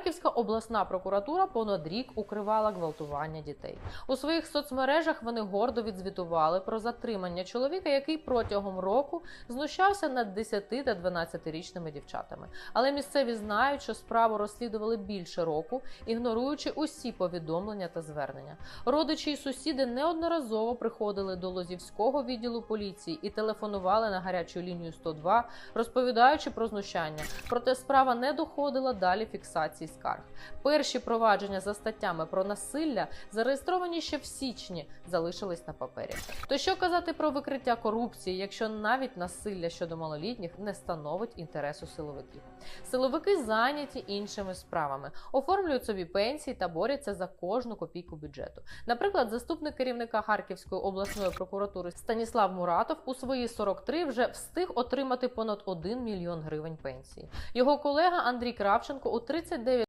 Харківська обласна прокуратура понад рік укривала гвалтування дітей. У своїх соцмережах вони гордо відзвітували про затримання чоловіка, який протягом року знущався над 10 та 12-річними дівчатами. Але місцеві знають, що справу розслідували більше року, ігноруючи усі повідомлення та звернення. Родичі і сусіди неодноразово приходили до Лозівського відділу поліції і телефонували на гарячу лінію 102, розповідаючи про знущання. Проте справа не доходила далі фіксації скарг. Перші провадження за статтями про насилля, зареєстровані ще в січні, залишились на папері. То що казати про викриття корупції, якщо навіть насилля щодо малолітніх не становить інтересу силовиків? Силовики зайняті іншими справами, оформлюють собі пенсії та борються за кожну копійку бюджету. Наприклад, заступник керівника Харківської обласної прокуратури Станіслав Муратов у свої 43 вже встиг отримати понад 1 мільйон гривень пенсії. Його колега Андрій Кравченко у 39